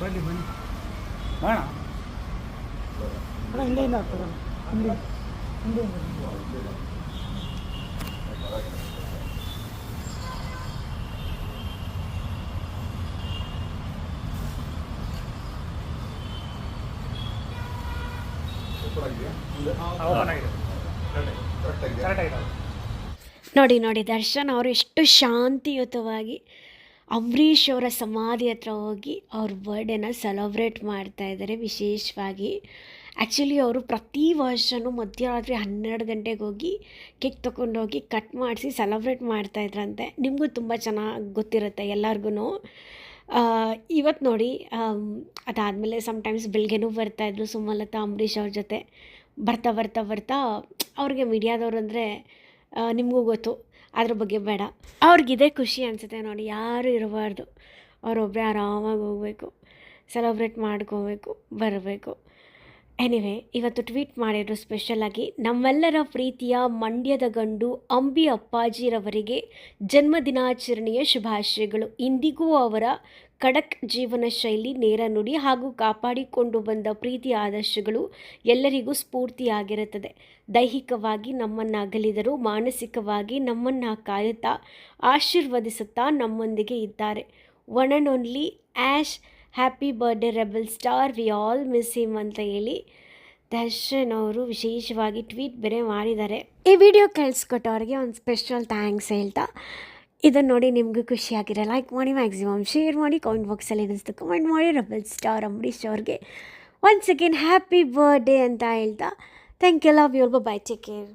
ಬನ್ನಿ ಬನ್ನಿ. ಬೇಡ. ಅಣ್ಣ ಹಿಂದೆ ಹಿಂದೆ ಹಿಂದೆ. ಹಿಂದೆ ಕರೆಕ್ಟ್ ಆಗಿದೆ ನೋಡಿ ನೋಡಿ ದರ್ಶನ್ ಅವರು ಎಷ್ಟು ಶಾಂತಿಯುತವಾಗಿ ಅಂಬರೀಷ್ ಅವರ ಸಮಾಧಿ ಹತ್ರ ಹೋಗಿ ಅವ್ರ ಬರ್ಡೇನ ಸೆಲೆಬ್ರೇಟ್ ಮಾಡ್ತಾ ಇದ್ದಾರೆ ವಿಶೇಷವಾಗಿ. ಆ್ಯಕ್ಚುಲಿ ಅವರು ಪ್ರತಿ ವರ್ಷವೂ ಮಧ್ಯರಾತ್ರಿ ಹನ್ನೆರಡು ಗಂಟೆಗೆ ಹೋಗಿ ಕೇಕ್ ತೊಗೊಂಡೋಗಿ ಕಟ್ ಮಾಡಿಸಿ ಸೆಲೆಬ್ರೇಟ್ ಮಾಡ್ತಾಯಿದ್ರಂತೆ ನಿಮಗೂ ತುಂಬ ಚೆನ್ನಾಗಿ ಗೊತ್ತಿರುತ್ತೆ ಎಲ್ಲರಿಗೂ ಇವತ್ತು ನೋಡಿ ಅದಾದಮೇಲೆ ಸಮ್ಟೈಮ್ಸ್ ಬೆಳಗ್ಗೆನೂ ಬರ್ತಾಯಿದ್ರು ಸುಮಲತಾ, ಅಂಬರೀಷ್ ಅವ್ರ ಜೊತೆ. ಬರ್ತಾ ಬರ್ತಾ ಬರ್ತಾ ಅವ್ರಿಗೆ ಮೀಡಿಯಾದವ್ರು ಅಂದರೆ ನಿಮಗೂ ಗೊತ್ತು. ಅದ್ರ ಬಗ್ಗೆ ಬೇಡ. ಅವ್ರಿಗಿದೆ ಖುಷಿ ಅನಿಸುತ್ತೆ ನೋಡಿ, ಯಾರು ಇರಬಾರ್ದು. ಅವರೊಬ್ಬರೇ ಆರಾಮಾಗಿ ಹೋಗಬೇಕು ಸೆಲೆಬ್ರೇಟ್ ಮಾಡ್ಕೋಬೇಕು, ಬರಬೇಕು. ಎನಿವೆ ಇವತ್ತು ಟ್ವೀಟ್ ಮಾಡಿದ್ರು ಸ್ಪೆಷಲಾಗಿ ನಮ್ಮೆಲ್ಲರ ಪ್ರೀತಿಯ ಮಂಡ್ಯದ ಗಂಡು ಅಂಬಿ ಅಪ್ಪಾಜಿರವರಿಗೆ ಜನ್ಮದಿನಾಚರಣೆಯ ಶುಭಾಶಯಗಳು. ಇಂದಿಗೂ ಅವರ ಖಡಕ್ ಜೀವನ ಶೈಲಿ ನೇರ ನುಡಿ ಹಾಗೂ ಕಾಪಾಡಿಕೊಂಡು ಬಂದ ಪ್ರೀತಿ ಆದರ್ಶಗಳು ಎಲ್ಲರಿಗೂ ಸ್ಫೂರ್ತಿಯಾಗಿರುತ್ತದೆ. ದೈಹಿಕವಾಗಿ ನಮ್ಮನ್ನು ಅಗಲಿದರು ಮಾನಸಿಕವಾಗಿ ನಮ್ಮನ್ನು ಕಾಯುತ್ತಾ ಆಶೀರ್ವದಿಸುತ್ತಾ ನಮ್ಮೊಂದಿಗೆ ಇದ್ದಾರೆ. One and only Ash happy birthday rebel star we all miss him ಅಂತ ಹೇಳಿ ದರ್ಶನ್ ಅವರು ವಿಶೇಷವಾಗಿ ಟ್ವೀಟ್ ಬೇರೆ ಮಾಡಿದ್ದಾರೆ. ಈ ವಿಡಿಯೋ ಕೇಳಿಸ್ಕೊಟ್ಟವ್ರಿಗೆ ಒಂದು ಸ್ಪೆಷಲ್ ಥ್ಯಾಂಕ್ಸ್ ಹೇಳ್ತಾ. ಇದನ್ನು ನೋಡಿ ನಿಮಗೂ ಖುಷಿಯಾಗಿರೋ ಲೈಕ್ ಮಾಡಿ ಮ್ಯಾಕ್ಸಿಮಮ್ ಶೇರ್ ಮಾಡಿ ಕಾಮೆಂಟ್ ಬಾಕ್ಸಲ್ಲಿ ಏನಿಸ್ತು ಕಮೆಂಟ್ ಮಾಡಿ ರೆಬಲ್ ಸ್ಟಾರ್ ಅಂಬರೀಶ್ ಅವ್ರಿಗೆ. ಒನ್ಸ್ ಅಗೇನ್ ಹ್ಯಾಪಿ ಬರ್ಡೇ ಅಂತ ಹೇಳ್ತಾ. Thank you love you bye take care